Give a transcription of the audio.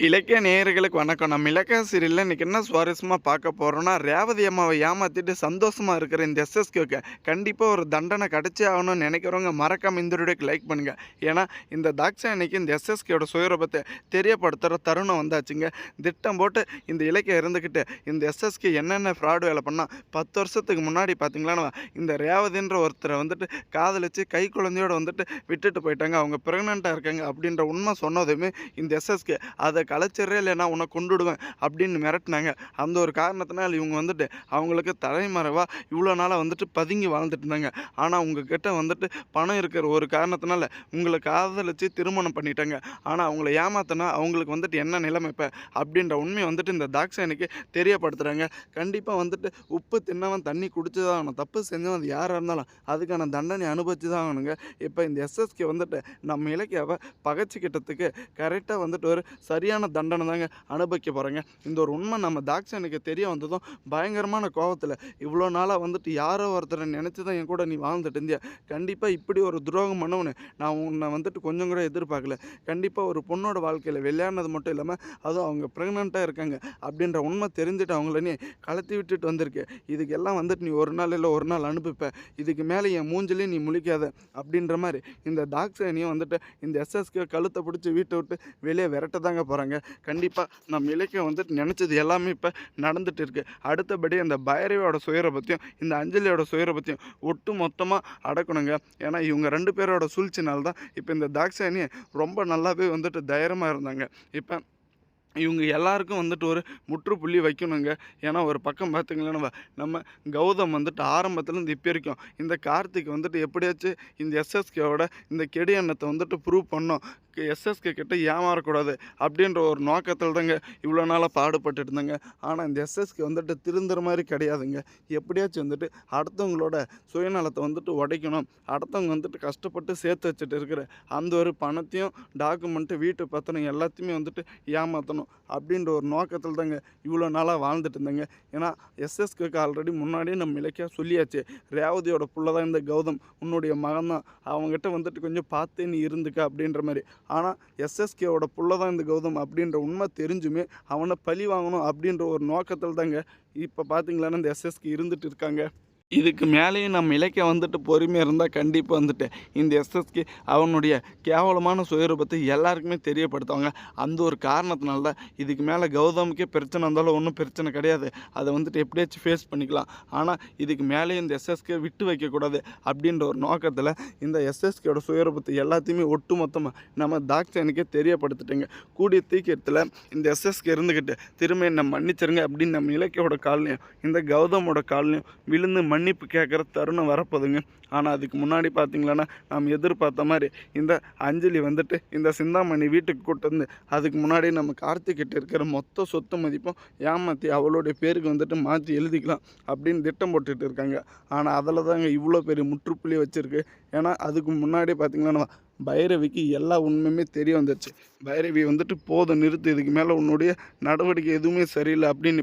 இலக்கிய நேயர்களுக்கு வணக்கம். நம்ம இலக்கிய சீரியலில் இன்றைக்கி என்ன சுவாரஸ்யமாக பார்க்க போகிறோம்னா ரேவதி அம்மாவை ஏமாற்றிட்டு சந்தோஷமாக இருக்கிற இந்த எஸ்எஸ்கேக்கு கண்டிப்பாக ஒரு தண்டனை கிடச்சே ஆகணும்னு நினைக்கிறவங்க மறக்காம இந்த வீடியோக்கு லைக் பண்ணுங்கள் ஏன்னா இந்த தாக்ஷா இன்னைக்கு இந்த எஸ்எஸ்கேயோட சுயரூபத்தை தெரியப்படுத்துகிற தருணம் வந்தாச்சுங்க. திட்டம் போட்டு இந்த இலக்கியம் இருந்துக்கிட்டு இந்த எஸ்எஸ்கே என்னென்ன ஃப்ராடு வேலை பண்ணால் பத்து வருஷத்துக்கு முன்னாடி பார்த்தீங்களா இந்த ரேவதின்ற ஒருத்தரை வந்துட்டு காதலிச்சு கை குழந்தையோடு வந்துட்டு விட்டுட்டு போயிட்டாங்க. அவங்க ப்ரெக்னெண்ட்டாக இருக்காங்க அப்படின்ற உண்மை சொன்னதுமே இந்த எஸ்எஸ்கே அதை கலைச்சிட்றே இல்லைன்னா உன்னை கொண்டுடுவேன் அப்படின்னு மிரட்டினாங்க. அந்த ஒரு காரணத்தினால் இவங்க வந்துட்டு அவங்களுக்கு தலைமறைவாக இவ்வளோ நாளாக வந்துட்டு பதுங்கி வாழ்ந்துட்டு இருந்தாங்க ஆனால் உங்ககிட்ட வந்துட்டு பணம் இருக்கிற ஒரு காரணத்தினால உங்களை காதலிச்சு திருமணம் பண்ணிட்டாங்க. ஆனால் அவங்கள ஏமாத்தினா அவங்களுக்கு வந்துட்டு என்ன நிலைமை இப்போ? அப்படின்ற உண்மையை வந்துட்டு இந்த தாக்ஷானிக்கு தெரியப்படுத்துகிறாங்க கண்டிப்பாக வந்துட்டு உப்பு தின்னவன் தண்ணி குடிச்சு தான் ஆகணும். தப்பு செஞ்சவன் அது யாராக இருந்தாலும் அதுக்கான தண்டனை அனுபவிச்சு தான் ஆகணுங்க. இப்போ இந்த எஸ்எஸ்கே வந்துட்டு நம்ம இலக்கியாவை பகச்சிக்கிட்டதுக்கு கரெக்டாக வந்துட்டு ஒரு சரியான தண்டனை தாங்க அனுபவிக்க போகிறாங்க இந்த ஒரு உண்மை நம்ம தாக்ஷனுக்கு தெரிய வந்ததும் பயங்கரமான கோவத்தில் இவ்வளோ நாளாக வந்துட்டு யாரோ ஒருத்தரை நினச்சி தான் என் கூட நீ வாழ்ந்துட்டு இருந்தியா? கண்டிப்பாக இப்படி ஒரு துரோகம் பண்ணவனு. நான் உன்னை வந்துட்டு கொஞ்சம் கூட எதிர்பார்க்கல. கண்டிப்பாக ஒரு பொண்ணோட வாழ்க்கையில் விளையாடினது மட்டும் இல்லாமல் அதுவும் அவங்க ப்ரெக்னெண்ட்டாக இருக்காங்க. அப்படின்ற உண்மை தெரிஞ்சுட்டு அவங்கள நீ கலத்தி விட்டுட்டு வந்திருக்கு. இதுக்கெல்லாம் வந்துட்டு நீ ஒரு நாள் இல்லை ஒரு நாள் அனுப்பிப்ப இதுக்கு மேலே என் மூஞ்சிலே நீ முழிக்காத. அப்படின்ற மாதிரி இந்த டாக்ஸனையும் வந்துட்டு இந்த எஸ்எஸ்கே கழுத்தை பிடிச்சி வீட்டை விட்டு வெளியே விரட்ட தாங்க போகிறாங்க கண்டிப்பாக நம்ம இலக்கியம் வந்துட்டு நினச்சது எல்லாமே இப்போ நடந்துட்டு இருக்கு அடுத்தபடி அந்த பைரவியோட சுயரை பற்றியும் இந்த அஞ்சலியோட சுயரை பற்றியும் ஒட்டு மொத்தமாக அடக்கணுங்க. ஏன்னா இவங்க ரெண்டு பேரோட சூழ்ச்சினால்தான் இப்போ இந்த தாக்ஷாயணி ரொம்ப நல்லாவே வந்துட்டு தைரியமாக இருந்தாங்க. இப்போ இவங்க எல்லாருக்கும் வந்துட்டு ஒரு முற்றுப்புள்ளி வைக்கணுங்க. ஏன்னா ஒரு பக்கம் பார்த்திங்களா நம்ம நம்ம கௌதம் வந்துட்டு ஆரம்பத்துலேருந்து இப்போ வரைக்கும் இந்த கார்த்திக் வந்துட்டு எப்படியாச்சும் இந்த எஸ்எஸ்கேவோட இந்த கெடி எண்ணத்தை வந்துட்டு ப்ரூவ் பண்ணோம். எஸ்எஸ்கே கிட்ட ஏமாறக்கூடாது அப்படின்ற ஒரு நோக்கத்தில் தாங்க இவ்வளோ நாளாக பாடுபட்டுட்டு இருந்தாங்க ஆனால் இந்த எஸ்எஸ்கே வந்துட்டு திருந்துற மாதிரி கிடையாதுங்க. எப்படியாச்சும் வந்துட்டு அடுத்தவங்களோட சுயநலத்தை வந்துட்டு உடைக்கணும். அடுத்தவங்க வந்துட்டு கஷ்டப்பட்டு சேர்த்து வச்சுட்டு இருக்கிற அந்த ஒரு பணத்தையும் டாக்குமெண்ட்டு வீட்டு பத்திரம் எல்லாத்தையுமே வந்துட்டு ஏமாற்றணும் அப்படின்ற ஒரு நோக்கத்தில் தாங்க இவ்வளோ நாளாக வாழ்ந்துட்டு இருந்தாங்க. ஏன்னா எஸ்எஸ்கேக்கு ஆல்ரெடி முன்னாடியே நம்ம இலக்கியா சொல்லியாச்சு. ரேவதியோட புள்ள தான் இந்த கௌதம். உன்னுடைய மகன் தான். அவங்ககிட்ட வந்துட்டு கொஞ்சம் பார்த்தே நீ இருந்துக்க அப்படின்ற மாதிரி. ஆனால் எஸ்எஸ்கேவோட புள்ள தான் இந்த கௌதம் அப்படின்ற உண்மை தெரிஞ்சுமே அவனை பழி வாங்கணும் அப்படின்ற ஒரு நோக்கத்தில் தாங்க இப்போ பார்த்தீங்களான்னா இந்த எஸ்எஸ்கே இருந்துட்டு இருக்காங்க. இதுக்கு மேலேயும் நம்ம இலக்கிய வந்துட்டு பொறுமையாக இருந்தால் கண்டிப்பாக வந்துட்டு இந்த எஸ்எஸ்கே அவனுடைய கேவலமான சுயரூபத்தை எல்லாருக்குமே தெரியப்படுத்துவாங்க. அந்த ஒரு காரணத்தினால தான் இதுக்கு மேலே கௌதமுக்கே பிரச்சனை இருந்தாலும் ஒன்றும் பிரச்சனை கிடையாது. அதை வந்துட்டு எப்படியாச்சும் ஃபேஸ் பண்ணிக்கலாம். ஆனால் இதுக்கு மேலேயும் இந்த எஸ்எஸ்கே விட்டு வைக்கக்கூடாது அப்படின்ற ஒரு நோக்கத்தில் இந்த எஸ்எஸ்கேயோட சுயரூபத்தை எல்லாத்தையுமே ஒட்டு மொத்தமாக நம்ம தாக்சனுக்கே தெரியப்படுத்திட்டேங்க. கூடிய தீக்கிரத்தில் இந்த எஸ்எஸ்கே இருந்துக்கிட்டு திரும்ப என்னை மன்னிச்சிருங்க அப்படின்னு நம்ம இலக்கியோட கால்லையும் இந்த கௌதமோட கால்லையும் விழுந்து மன்னிப்பு கேட்குற தருணம் வரப்போதுங்க ஆனால் அதுக்கு முன்னாடி பார்த்தீங்களன்னா நாம் எதிர்பார்த்த மாதிரி இந்த அஞ்சலி வந்துட்டு இந்த சிந்தாமணி வீட்டுக்கு கூட்டு வந்து அதுக்கு முன்னாடி நம்ம கார்த்திக்கிட்ட இருக்கிற மொத்த சொத்து மதிப்பும் ஏமாற்றி அவளுடைய பேருக்கு வந்துட்டு மாற்றி எழுதிக்கலாம் அப்படின்னு திட்டம் போட்டுட்டு இருக்காங்க. ஆனால் அதில் தாங்க இவ்வளோ பெரிய முற்றுப்புள்ளி வச்சுருக்கு. ஏன்னா அதுக்கு முன்னாடி பார்த்தீங்கன்னா பைரவிக்கு எல்லா உண்மையுமே தெரிய வந்துச்சு பைரவி வந்துட்டு போதும் நிறுத்து. இதுக்கு மேலே உன்னுடைய நடவடிக்கை எதுவுமே சரியில்லை அப்படின்னு